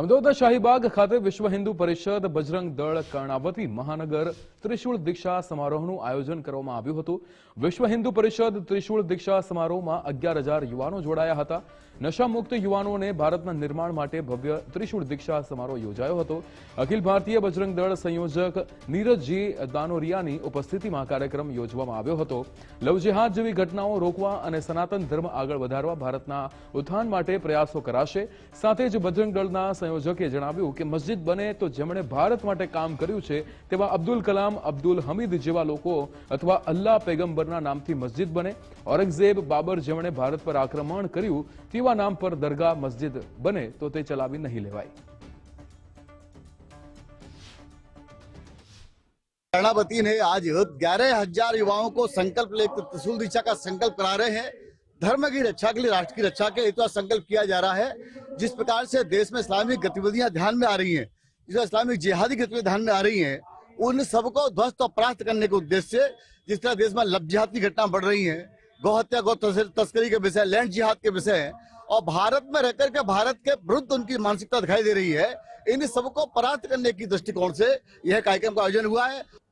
અમદાવાદ શાહીબાગ ખાતે વિશ્વ હિન્દુ પરિષદ બજરંગ દળ કર્ણાવતી મહાનગર ત્રિશુળ દીક્ષા સમારોહનું આયોજન કરવામાં આવ્યું હતું વિશ્વ હિન્દુ પરિષદ ત્રિશુળ દીક્ષા સમારોહમાં અગિયાર હજાર યુવાનો જોડાયા હતા નશામુક્ત યુવાનોને ભારતના નિર્માણ માટે ભવ્ય ત્રિશુળ દીક્ષા સમારોહ યોજાયો હતો અખિલ ભારતીય બજરંગ દળ સંયોજક નીરજજી દાનોરિયાની ઉપસ્થિતિમાં કાર્યક્રમ યોજવામાં આવ્યો હતો લવજેહાદ જેવી ઘટનાઓ રોકવા અને સનાતન ધર્મ આગળ વધારવા ભારતના ઉત્થાન માટે પ્રયાસો કરાશે સાથે જ બજરંગ દળના જો કે જણાવાયું કે મસ્જિદ બને તો જેમણે ભારત માટે કામ કર્યું છે તેવા અબ્દુલ કલામ અબ્દુલ હમીદ જેવા લોકો અથવા અલ્લા પેગમ્બરના નામથી મસ્જિદ બને ઓરેંગઝેબ બાબર જેમણે ભારત પર આક્રમણ કર્યું તેવા નામ પર દરગા મસ્જિદ બને તો તે ચલાવી નહીં લેવાય બનાપતિને આજ 11000 યુવાનોને સંકલ્પ લેક તસુલ ઈચ્છા કા સંકલ્પરા રહે છે धर्म की रक्षा के लिए राष्ट्र की रक्षा के इतना संकल्प किया जा रहा है जिस प्रकार से देश में इस्लामिक गतिविधियां ध्यान में आ रही हैं जिस इस्लामिक जिहादी गतिविधियां ध्यान में आ रही हैं उन सबको ध्वस्त और प्राप्त करने के उद्देश्य से जिस तरह देश में लव जिहाद की घटना बढ़ रही है गौहत्या गौ तस्करी के विषय लैंड जिहाद के विषय और भारत में रहकर के भारत के विरुद्ध उनकी मानसिकता दिखाई दे रही है इन सबको परास्त करने की दृष्टिकोण से यह कार्यक्रम का आयोजन हुआ है